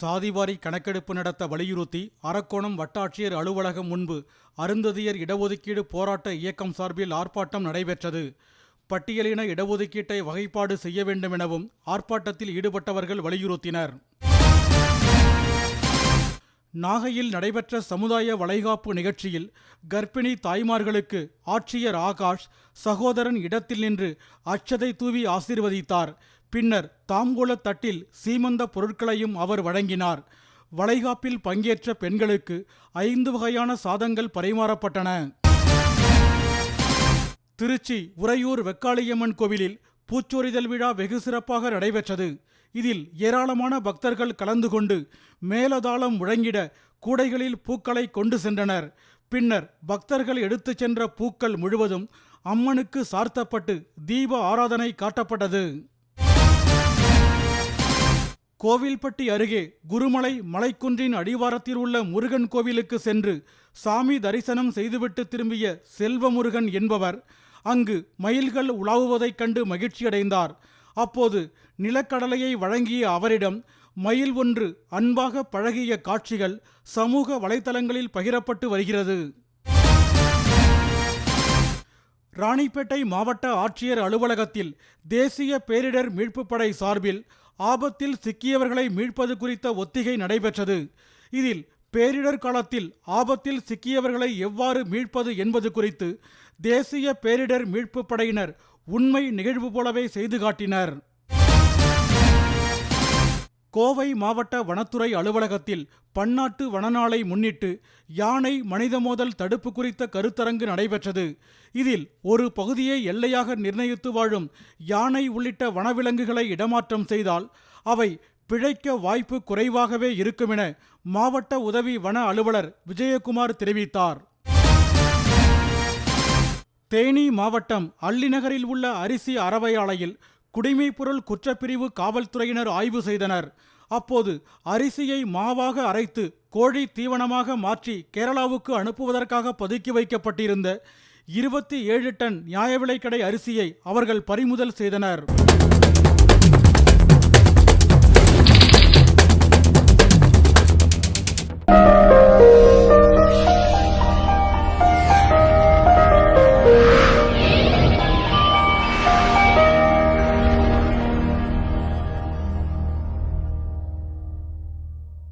சாதிவாரி கணக்கெடுப்பு நடத்த வலியுறுத்தி அரக்கோணம் வட்டாட்சியர் அலுவலகம் முன்பு அருந்ததியர் இடஒதுக்கீடு போராட்ட இயக்கம் சார்பில் ஆர்ப்பாட்டம் நடைபெற்றது. பட்டியலின இடஒதுக்கீட்டை வகைப்பாடு செய்ய வேண்டும் எனவும் ஆர்ப்பாட்டத்தில் ஈடுபட்டவர்கள் வலியுறுத்தினர். நாகையில் நடைபெற்ற சமுதாய வளைகாப்பு நிகழ்ச்சியில் கர்ப்பிணி தாய்மார்களுக்கு ஆட்சியர் ஆகாஷ் சகோதரன் இடத்தில் நின்று அச்சதை தூவி ஆசீர்வதித்தார். பின்னர் தாம்பூலத் தட்டில் சீமந்த பொருட்களையும் அவர் வழங்கினார். வளைகாப்பில் பங்கேற்ற பெண்களுக்கு ஐந்து வகையான சாதங்கள் பரிமாறப்பட்டன. திருச்சி உறையூர் வெக்காளியம்மன் கோவிலில் பூச்சொரிதல் விழா வெகு சிறப்பாக நடைபெற்றது. இதில் ஏராளமான பக்தர்கள் கலந்து கொண்டு மேலதாளம் முழங்கிட கூடைகளில் பூக்களை கொண்டு சென்றனர். பின்னர் பக்தர்கள் எடுத்துச் சென்ற பூக்கள் முழுவதும் அம்மனுக்கு சார்த்தப்பட்டு தீப ஆராதனை காட்டப்பட்டது. கோவில்பட்டி அருகே குருமலை மலைக்குன்றின் அடிவாரத்தில் உள்ள முருகன் கோவிலுக்கு சென்று சாமி தரிசனம் செய்துவிட்டு திரும்பிய செல்வமுருகன் என்பவர் அங்கு மயில்கள் உலாவுவதைக் கண்டு மகிழ்ச்சியடைந்தார். அப்போது நிலக்கடலையை வழங்கிய அவரிடம் மயில் ஒன்று அன்பாக பழகிய காட்சிகள் சமூக வலைதளங்களில் பகிரப்பட்டு வருகிறது. ராணிப்பேட்டை மாவட்ட ஆட்சியர் அலுவலகத்தில் தேசிய பேரிடர் மீட்புப் படை சார்பில் ஆபத்தில் சிக்கியவர்களை மீட்பது குறித்த ஒத்திகை நடைபெற்றது. இதில் பேரிடர் காலத்தில் ஆபத்தில் சிக்கியவர்களை எவ்வாறு மீட்பது என்பது குறித்து தேசிய பேரிடர் மீட்புப் படையினர் உண்மை நிகழ்வு போலவே செய்து காட்டினர். கோவை மாவட்ட வனத்துறை அலுவலகத்தில் பன்னாட்டு வனநாளை முன்னிட்டு யானை மனித மோதல் தடுப்பு குறித்த கருத்தரங்கு நடைபெற்றது. இதில் ஒரு பகுதியை எல்லையாக நிர்ணயித்து வாழும் யானை உள்ளிட்ட வனவிலங்குகளை இடமாற்றம் செய்தால் அவை பிழைக்க வாய்ப்பு குறைவாகவே இருக்கும் என மாவட்ட உதவி வன அலுவலர் விஜயகுமார் தெரிவித்தார். தேனி மாவட்டம் அள்ளிநகரில் உள்ள அரிசி அறவை ஆலையில் குடிமைப்பொருள் குற்றப்பிரிவு காவல்துறையினர் ஆய்வு செய்தனர். அப்போது அரிசியை மாவாக அரைத்து கோழி தீவனமாக மாற்றி கேரளாவுக்கு அனுப்புவதற்காக பதுக்கி வைக்கப்பட்டிருந்த இருபத்தி ஏழு டன் நியாய விலைக்கடை அரிசியை அவர்கள் பறிமுதல் செய்தனர்.